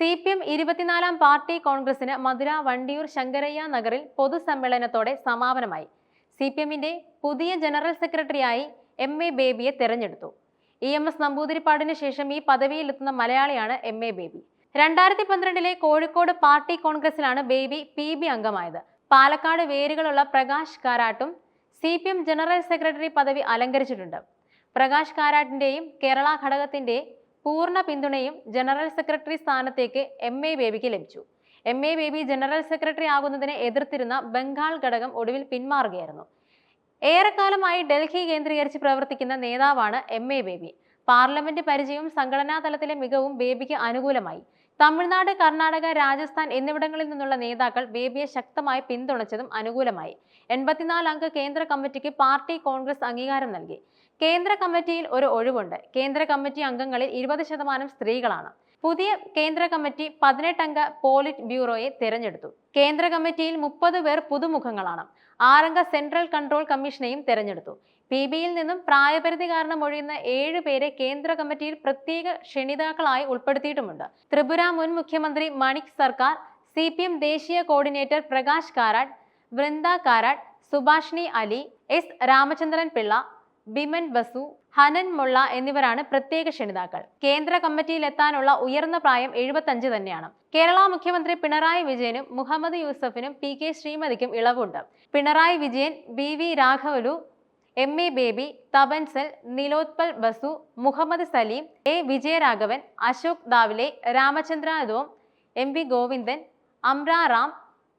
C P M ഇരുപത്തിനാലാം party കോൺഗ്രസിന് മധുര വണ്ടിയൂർ ശങ്കരയ്യ നഗറിൽ പൊതുസമ്മേളനത്തോടെ സമാപനമായി. സി പി എമ്മിന്റെ പുതിയ ജനറൽ സെക്രട്ടറിയായി എം എ ബേബിയെ തെരഞ്ഞെടുത്തു. ഇ എം എസ് നമ്പൂതിരിപ്പാടിന് ശേഷം ഈ പദവിയിലെത്തുന്ന മലയാളിയാണ് എം എ ബേബി. രണ്ടായിരത്തി പന്ത്രണ്ടിലെ കോഴിക്കോട് പാർട്ടി കോൺഗ്രസിലാണ് ബേബി പി ബി അംഗമായത്. പാലക്കാട് വേരുകളുള്ള Prakash കാരാട്ടും C P M general secretary പദവി അലങ്കരിച്ചിട്ടുണ്ട്. പ്രകാശ് കാരാട്ടിന്റെയും കേരള ഘടകത്തിന്റെ പൂർണ പിന്തുണയും ജനറൽ സെക്രട്ടറി സ്ഥാനത്തേക്ക് എം എ ബേബിക്ക് ലഭിച്ചു. M A Baby general secretary ആകുന്നതിനെ എതിർത്തിരുന്ന ബംഗാൾ ഘടകം ഒടുവിൽ പിന്മാറുകയായിരുന്നു. ഏറെക്കാലമായി ഡൽഹി കേന്ദ്രീകരിച്ച് പ്രവർത്തിക്കുന്ന നേതാവാണ് എം എ ബേബി പാർലമെന്റ് പരിചയവും സംഘടനാ തലത്തിലെ മികവും ബേബിക്ക് അനുകൂലമായി. തമിഴ്നാട് കർണാടക രാജസ്ഥാൻ എന്നിവിടങ്ങളിൽ നിന്നുള്ള നേതാക്കൾ ബേബിയെ ശക്തമായി പിന്തുണച്ചതും അനുകൂലമായി. എൺപത്തിനാല് അംഗ കേന്ദ്ര കമ്മിറ്റിക്ക് പാർട്ടി കോൺഗ്രസ് അംഗീകാരം നൽകി. കേന്ദ്ര കമ്മിറ്റിയിൽ ഒരു ഒഴിവുണ്ട്. കേന്ദ്ര കമ്മിറ്റി അംഗങ്ങളിൽ ഇരുപത് ശതമാനം സ്ത്രീകളാണ്. പുതിയ കേന്ദ്ര കമ്മിറ്റി പതിനെട്ടംഗ പോളിറ്റ് ബ്യൂറോയെ തിരഞ്ഞെടുത്തു. കേന്ദ്ര കമ്മിറ്റിയിൽ മുപ്പത് പേർ പുതുമുഖങ്ങളാണ്. ആറംഗ സെൻട്രൽ കൺട്രോൾ കമ്മീഷനെയും തിരഞ്ഞെടുത്തു. പി ബിയിൽ നിന്നും പ്രായപരിധി കാരണം ഒഴിയുന്ന ഏഴ് പേരെ കേന്ദ്ര കമ്മിറ്റിയിൽ പ്രത്യേക ക്ഷണിതാക്കളായി ഉൾപ്പെടുത്തിയിട്ടുമുണ്ട്. ത്രിപുര മുൻ മുഖ്യമന്ത്രി Manik Sarkar C P M ദേശീയ കോർഡിനേറ്റർ പ്രകാശ് കാരാട്ട് വൃന്ദ കാരാട്ട് സുഭാഷിണി അലി എസ് രാമചന്ദ്രൻ പിള്ള ബിമൻ ബസു ഹനൻ മുള്ള എന്നിവരാണ് പ്രത്യേക ക്ഷണിതാക്കൾ. കേന്ദ്ര കമ്മിറ്റിയിൽ എത്താനുള്ള ഉയർന്ന പ്രായം എഴുപത്തഞ്ച് തന്നെയാണ്. കേരള മുഖ്യമന്ത്രി പിണറായി വിജയനും മുഹമ്മദ് യൂസഫിനും പി കെ ശ്രീമതിക്കും ഇളവുണ്ട്. പിണറായി വിജയൻ ബി വി രാഘവലു M A Baby തപൻസൽ Nilotpal Basu Mohammed Salim A Vijayaraghavan Ashok Dhawale Ramachandra Dom M V Govindan Amra Ram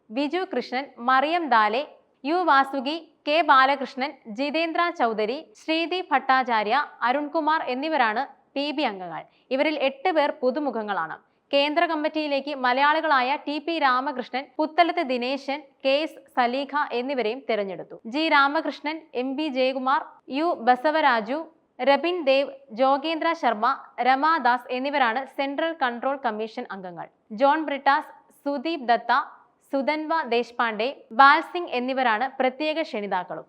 Biju Krishnan Mariam Dhawale U Vasuki K Balakrishnan Jitendra Chaudhary Shriti Bhattacharya Arunkumar എന്നിവരാണ് P B അംഗങ്ങൾ. ഇവരിൽ എട്ട് പേർ പുതുമുഖങ്ങളാണ്. കേന്ദ്ര കമ്മിറ്റിയിലേക്ക് മലയാളികളായ T P Ramakrishnan Puthalath Dineshan K S Saleekha എന്നിവരെയും തിരഞ്ഞെടുത്തു. G Ramakrishnan M B Jayakumar U Basavaraju Rabin Dev Jogendra Sharma Ramadas എന്നിവരാണ് സെൻട്രൽ കൺട്രോൾ കമ്മീഷൻ അംഗങ്ങൾ. ജോൺ ബ്രിട്ടാസ് സുദീപ് ദത്ത സുധൻവ ദേശ്പാണ്ഡെ ബാൽസിംഗ് എന്നിവരാണ് പ്രത്യേക ക്ഷണിതാക്കളും.